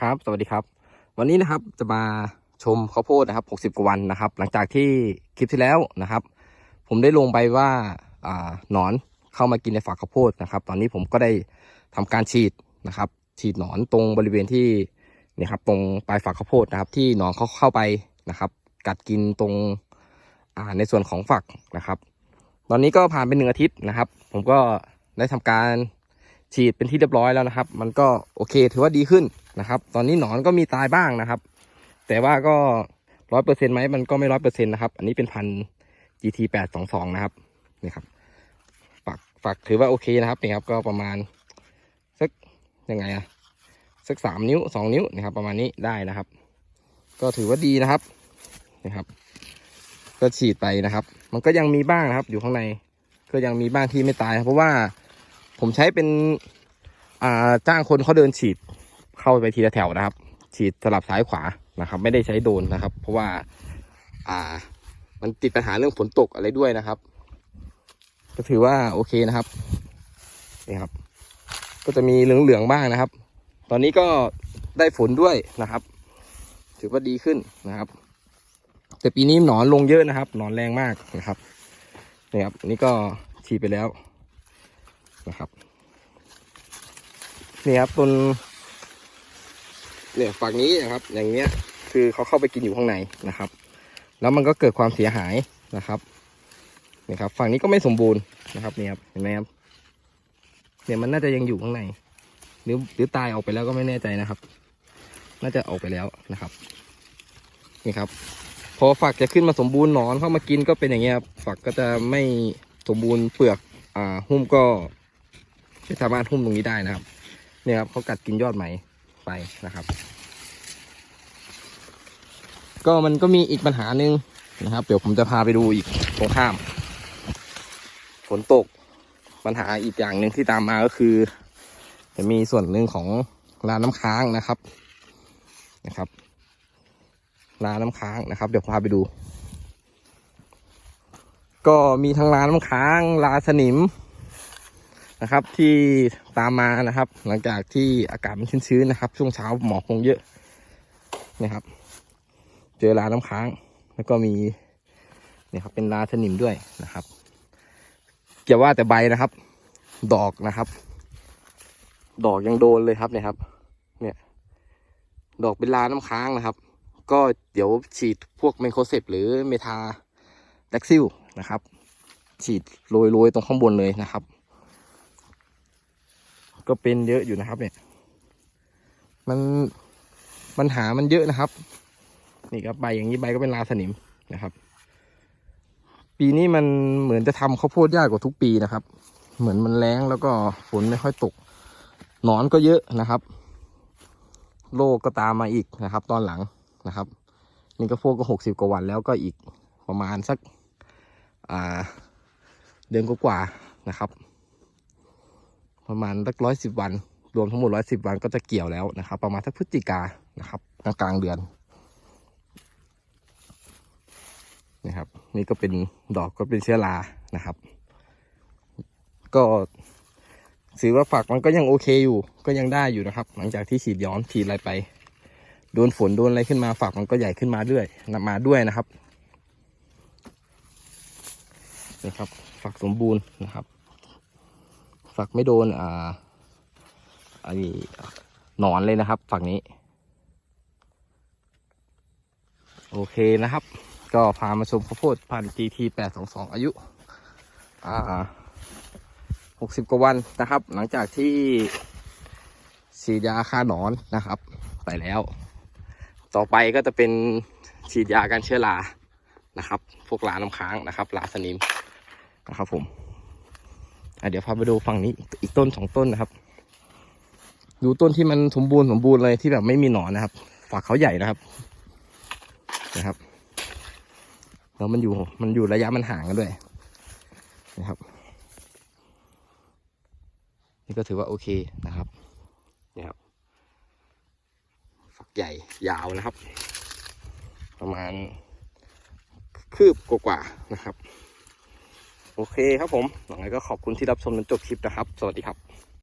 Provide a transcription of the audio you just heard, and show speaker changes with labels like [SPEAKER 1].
[SPEAKER 1] ครับ สวัสดีครับ วันนี้นะครับจะมาชมข้าวโพดนะครับ 60 กว่าวันนะครับ หลังจากที่คลิปที่แล้วนะครับ ผมได้ลงไปว่าอ่าหนอนเข้ามากินในฝักข้าวโพดนะครับ ตอนนี้ผมก็ได้ทำการฉีดนะครับ ฉีดหนอนตรงบริเวณที่นี่ครับ ตรงปลายฝักข้าวโพดนะครับ ที่หนอนเขาเข้าไปนะครับ กัดกินตรงอ่าในส่วนของฝักนะครับ ตอนนี้ก็ผ่านไปหนึ่งอาทิตย์นะครับ ผมก็ได้ทำการ ฉีดเป็นที่เรียบร้อยแล้วนะครับ มันก็โอเคถือว่าดีขึ้นนะครับ ตอนนี้หนอนก็มีตายบ้างนะครับ แต่ว่าก็ร้อยเปอร์เซ็นต์ไหมมันก็ไม่ร้อยเปอร์เซ็นต์นะครับ อันนี้เป็นพัน GT แปดสองสองนะครับนี่ครับฝักฝักถือว่าโอเคนะครับนี่ครับก็ประมาณสักยังไงอะสักสามนิ้วสองนิ้วนะครับ ประมาณนี้ได้นะครับ ก็ถือว่าดีนะครับนี่ครับ ก็ฉีดไปนะครับ มันก็ยังมีบ้างนะครับ อยู่ข้างใน ก็ยังมีบ้างที่ไม่ตาย เพราะว่า ผมใช้เป็นอ่าจ้างคนเขาเดินฉีดเข้าไปทีละแถวนะครับ ฉีดสลับซ้ายขวานะครับ ไม่ได้ใช้โดนนะครับ เพราะว่า อ่า มันติดปัญหาเรื่องฝนตกอะไรด้วยนะครับ ก็ถือว่าโอเคนะครับนี่ครับ ก็จะมีเหลืองๆบ้างนะครับ ตอนนี้ก็ได้ฝนด้วยนะครับ ถือว่าดีขึ้นนะครับ แต่ปีนี้หนอนลงเยอะนะครับ หนอนแรงมากนะครับนี่ครับนนี้ก็ฉีดไปแล้ว นะครับนี่ครับต้นเนี่ยฝั่งนี้นะครับ อย่างเนี้ย คือเขาเข้าไปกินอยู่ข้างในนะครับ แล้วมันก็เกิดความเสียหายนะครับนี่ครับ ฝั่งนี้ก็ไม่สมบูรณ์นะครับนี่ครับเห็นไหมครับเนี่ยมันน่าจะยังอยู่ข้างในหรือหรือตายออกไปแล้วก็ไม่แน่ใจนะครับ น่าจะออกไปแล้วนะครับ นี่ครับ พอฝักจะขึ้นมาสมบูรณ์หนอนเข้ามากินก็เป็นอย่างเงี้ยครับฝักก็จะไม่สมบูรณ์เปลือกอ่าหุ้มก็ ไม่สามารถหุ้มตรงนี้ได้นะครับ เนี่ยครับเขากัดกินยอดไหมไปนะครับ ก็มันก็มีอีกปัญหาหนึ่งนะครับ เดี๋ยวผมจะพาไปดูอีกตรงข้าม ฝนตกปัญหาอีกอย่างหนึ่งที่ตามมาก็คือ จะมีส่วนหนึ่งของราน้ำค้างนะครับนะครับราน้ำค้างนะครับ เดี๋ยวพาไปดู ก็มีทั้งราน้ำค้างราสนิม นะครับ ที่ตามมานะครับ หลังจากที่อากาศมันชื้นๆนะครับ ช่วงเช้าหมอกคงเยอะนะครับ เจอราน้ำค้าง แล้วก็มีเนี่ยครับเป็นราสนิมด้วยนะครับอย่าว่าแต่ใบนะครับ ดอกนะครับ ดอกยังโดนเลยครับเนี่ยครับ เนี่ย ดอกเป็นราน้ำค้างนะครับ ก็เดี๋ยวฉีดพวกเมโคเซปหรือเมทาแดกซิลนะครับ ฉีดโรยๆตรงข้างบนเลยนะครับ ก็เป็นเยอะอยู่นะครับเนี่ย มันปัญหามันเยอะนะครับ นี่ครับใบอย่างนี้ใบก็เป็นราสนิมนะครับ ปีนี้มันเหมือนจะทำข้าวโพดยากกว่าทุกปีนะครับ เหมือนมันแรงแล้วก็ฝนไม่ค่อยตก หนอนก็เยอะนะครับ โรคก็ตามมาอีกนะครับ ตอนหลังนะครับ นี่ก็โพดก็หกสิบกว่าวันแล้วก็อีกประมาณสัก อ่า เดือนกว่าๆนะครับ ประมาณสักร้อยสิบวัน รวมทั้งหมดร้อยสิบวันก็จะเกี่ยวแล้วนะครับ ประมาณสักพฤศจิกานะครับกลางกลางเดือนนะครับ นี่ก็เป็นดอกก็เป็นเชื้อรานะครับ ก็ถือว่าฝักมันก็ยังโอเคอยู่ ก็ยังได้อยู่นะครับ หลังจากที่ฉีดย้อมฉีดอะไรไป โดนฝนโดนอะไรขึ้นมาฝักมันก็ใหญ่ขึ้นมาด้วยนะมาด้วยนะครับนี่ครับฝักสมบูรณ์นะครับ ฝักไม่โดนอ่าไอ้หนอนเลยนะครับ ฝั่งนี้ โอเคนะครับ ก็พามาชมข้าวโพดพันธุ์ GT แปดสองสองอายุ อ่าหกสิบกว่าวันนะครับ หลังจากที่ฉีดยาฆ่าหนอนนะครับ ไปแล้ว ต่อไปก็จะเป็นฉีดยากันเชื้อรานะครับ พวกลาน้ำค้างนะครับลาสนิมนะครับผม อะเดี๋ยวพาไปดูฝั่งนี้อีกต้นสองต้นนะครับ ดูต้นที่มันสมบูรณ์สมบูรณ์เลยที่แบบไม่มีหนอนนะครับฝักเขาใหญ่นะครับนะครับแล้วมันอยู่มันอยู่ระยะมันห่างกันด้วยนะครับ นี่ก็ถือว่าโอเคนะครับนี่ครับ ฝักใหญ่ยาวนะครับ ประมาณคืบกว่าๆนะครับ โอเคครับผมหลังจากก็ขอบคุณที่รับชมจนจบคลิปนะครับ สวัสดีครับ